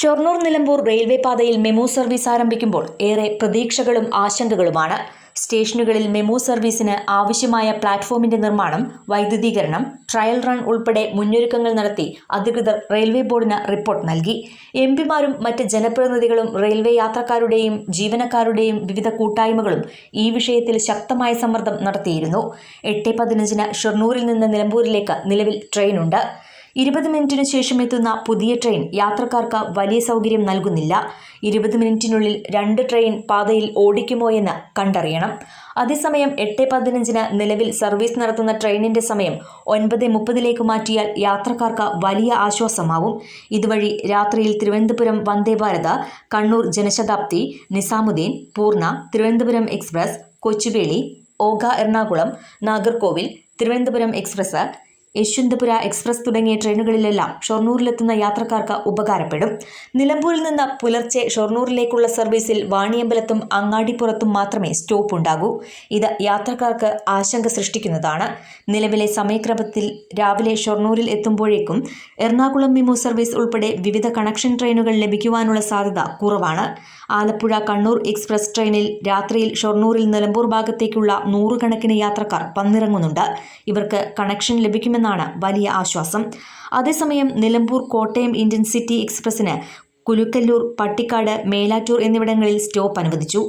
Shoranur Nilambur railway പാതയിൽ MEMU service ആരംഭിക്കുമ്പോൾ ഏറെ പ്രതീക്ഷകളും ആശങ്കകളുമാണ്. സ്റ്റേഷനുകളിൽ മെമു സർവീസിന് ആവശ്യമായ പ്ലാറ്റ്ഫോമിന്റെ നിർമ്മാണം വൈദ്യുതീകരണം ട്രയൽ റൺ ഉൾപ്പെടെ മുന്നൊരുക്കങ്ങൾ നടത്തി അധികൃതർ റെയിൽവേ ബോർഡിന് റിപ്പോർട്ട് നൽകി. എം പിമാരും മറ്റ് ജനപ്രതിനിധികളും റെയിൽവേ യാത്രക്കാരുടെയും ജീവനക്കാരുടെയും വിവിധ കൂട്ടായ്മകളും ഈ വിഷയത്തിൽ ശക്തമായ സമ്മർദ്ദം നടത്തിയിരുന്നു. എട്ട് പതിനഞ്ചിന് ഷൊർണൂരിൽ നിന്ന് നിലമ്പൂരിലേക്ക് നിലവിൽ ട്രെയിനുണ്ട്. ഇരുപത് മിനിറ്റിനു ശേഷം എത്തുന്ന പുതിയ ട്രെയിൻ യാത്രക്കാർക്ക് വലിയ സൗകര്യം നൽകുന്നില്ല. ഇരുപത് മിനിറ്റിനുള്ളിൽ രണ്ട് ട്രെയിൻ പാതയിൽ ഓടിക്കുമോ എന്ന് കണ്ടറിയണം. അതേസമയം എട്ട് പതിനഞ്ചിന് നിലവിൽ സർവീസ് നടത്തുന്ന ട്രെയിനിന്റെ സമയം ഒൻപത് മുപ്പതിലേക്ക് മാറ്റിയാൽ യാത്രക്കാർക്ക് വലിയ ആശ്വാസമാവും. ഇതുവഴി രാത്രിയിൽ Thiruvananthapuram Vande Bharat Kannur Janshatabdi Nizamuddin Purna Thiruvananthapuram express Kochuveli Oka Ernakulam Nagercoil Thiruvananthapuram express Yesvantpur express തുടങ്ങിയ ട്രെയിനുകളിലെല്ലാം ഷൊർണൂരിലെത്തുന്ന യാത്രക്കാർക്ക് ഉപകാരപ്പെടും. നിലമ്പൂരിൽ നിന്ന് പുലർച്ചെ ഷൊർണൂരിലേക്കുള്ള സർവീസിൽ വാണിയമ്പലത്തും അങ്ങാടിപ്പുറത്തും മാത്രമേ സ്റ്റോപ്പ് ഉണ്ടാകൂ ഇത് യാത്രക്കാർക്ക് ആശങ്ക സൃഷ്ടിക്കുന്നതാണ്. നിലവിലെ സമയക്രമത്തിൽ രാവിലെ ഷൊർണൂരിൽ എത്തുമ്പോഴേക്കും എറണാകുളം മെമു സർവീസ് ഉൾപ്പെടെ വിവിധ കണക്ഷൻ ട്രെയിനുകൾ ലഭിക്കുവാനുള്ള സാധ്യത കുറവാണ്. ആലപ്പുഴ കണ്ണൂർ എക്സ്പ്രസ് ട്രെയിനിൽ രാത്രിയിൽ ഷൊർണൂരിൽ നിലമ്പൂർ ഭാഗത്തേക്കുള്ള നൂറുകണക്കിന് യാത്രക്കാർ വന്നിറങ്ങുന്നുണ്ട് ഇവർക്ക് കണക്ഷൻ ലഭിക്കുമെന്നാണ് വലിയ ആശ്വാസം. അതേസമയം നിലമ്പൂർ കോട്ടയം ഇന്ത്യൻ സിറ്റി എക്സ്പ്രസിന് കുലുക്കല്ലൂർ പട്ടിക്കാട് മേലാറ്റൂർ എന്നിവിടങ്ങളിൽ സ്റ്റോപ്പ് അനുവദിച്ചു.